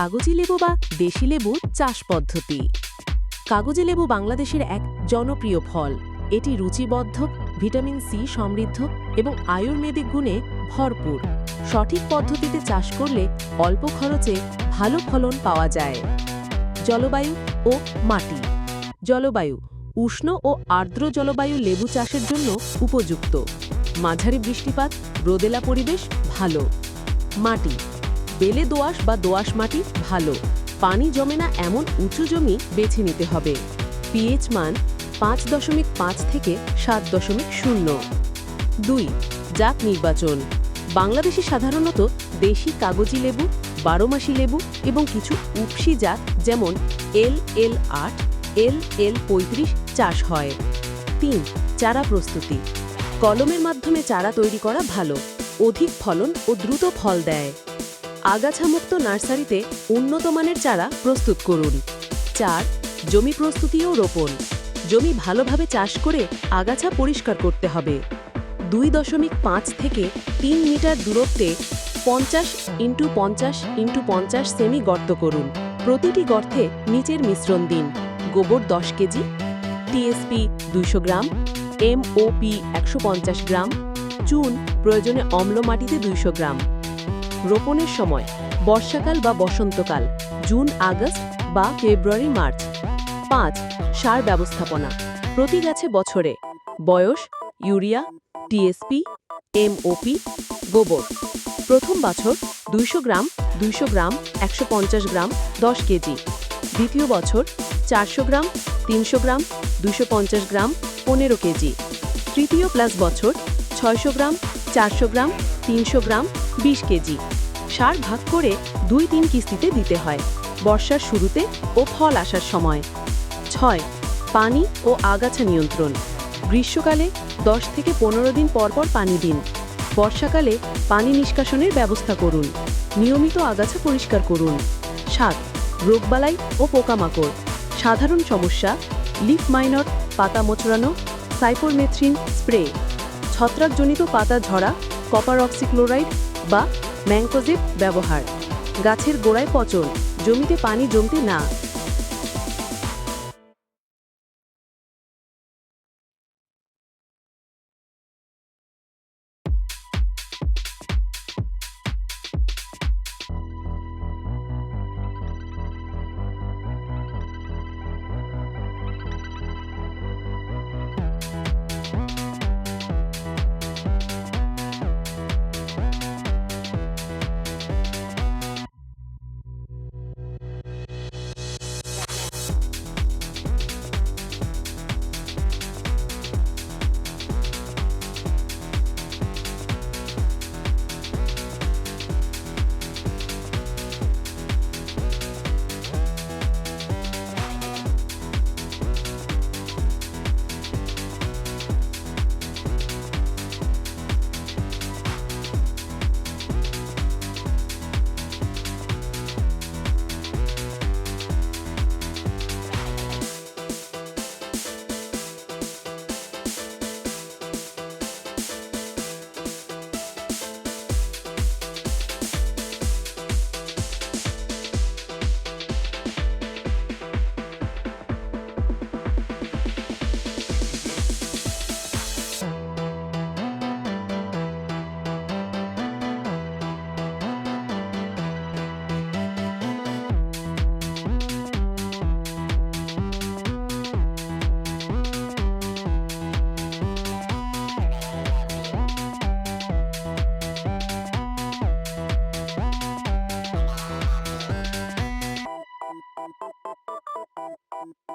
কাগজি লেবু বা দেশি লেবু চাষ পদ্ধতি। কাগজি লেবু বাংলাদেশের এক জনপ্রিয় ফল। এটি রুচিবদ্ধক ভিটামিন সি সমৃদ্ধ এবং আয়ুর্বেদিক গুণে ভরপুর। সঠিক পদ্ধতিতে চাষ করলে অল্প খরচে ভালো ফলন পাওয়া যায়। জলবায়ু ও মাটি। জলবায়ু উষ্ণ ও আর্দ্র জলবায়ু লেবু চাষের জন্য উপযুক্ত। মাঝারি বৃষ্টিপাত, রোদেলা পরিবেশ ভালো। মাটি বেলে দোআঁশ বা দোআঁশ মাটি ভালো। পানি জমে না এমন উঁচু জমি বেছে নিতে হবে। পিএইচ মান পাঁচ দশমিক পাঁচ থেকে সাত দশমিক শূন্য। দুই, জাত নির্বাচন। বাংলাদেশে সাধারণত দেশি কাগজি লেবু, বারোমাসি লেবু এবং কিছু উপসি জাত যেমন এল এল আট, এল এল পঁয়ত্রিশ চাষ হয়। তিন, চারা প্রস্তুতি। কলমের মাধ্যমে চারা তৈরি করা ভালো। অধিক ফলন ও দ্রুত ফল দেয়। আগাছামুক্ত নার্সারিতে উন্নত মানের চারা প্রস্তুত করুন। চার, জমি প্রস্তুতি ও রোপণ। জমি ভালোভাবে চাষ করে আগাছা পরিষ্কার করতে হবে। দুই দশমিক পাঁচ থেকে তিন মিটার দূরত্বে পঞ্চাশ ইন্টু পঞ্চাশ ইন্টু পঞ্চাশ সেমি গর্ত করুন। প্রতিটি গর্তে নিচের মিশ্রণ দিন। গোবর দশ কেজি। টিএসপি দুইশো গ্রাম। এমওপি একশো পঞ্চাশ গ্রাম। চুন প্রয়োজনে অম্ল মাটিতে দুইশো গ্রাম। রোপণের সময়, বর্ষাকাল বা বসন্তকাল, জুন, আগস্ট বা ফেব্রুয়ারি, মার্চ। পাঁচ, সার ব্যবস্থাপনা। প্রতি গাছে বছরে বয়স, ইউরিয়া, টিএসপি, এমওপি, গোবর। প্রথম বছর দুইশো গ্রাম দুইশো গ্রাম, একশো পঞ্চাশ গ্রাম, দশ কেজি। দ্বিতীয় বছর চারশো গ্রাম, তিনশো গ্রাম দুশো গ্রাম, পনেরো কেজি। তৃতীয় প্লাস বছর ছয়শো গ্রাম, চারশো গ্রাম, তিনশো গ্রাম বিশ কেজি। সার ভাগ করে দুই তিন কিস্তিতে দিতে হয়। বর্ষার শুরুতে ও ফল আসার সময়। ছয়, পানি ও আগাছা নিয়ন্ত্রণ। গ্রীষ্মকালে দশ থেকে পনেরো দিন পর পর পানি দিন। বর্ষাকালে পানি নিষ্কাশনের ব্যবস্থা করুন। নিয়মিত আগাছা পরিষ্কার করুন। সাত, রোগবালাই ও পোকামাকড়। সাধারণ সমস্যা, লিফ মাইনর, পাতা মোচড়ানো, সাইপোরমেথ্রিন স্প্রে। ছত্রাকজনিত পাতা ঝরা, কপার অক্সিক্লোরাইড বা ম্যাংকোজিপ ব্যবহার। গাছের গোড়ায় পচন জমিতে পানি জমতে না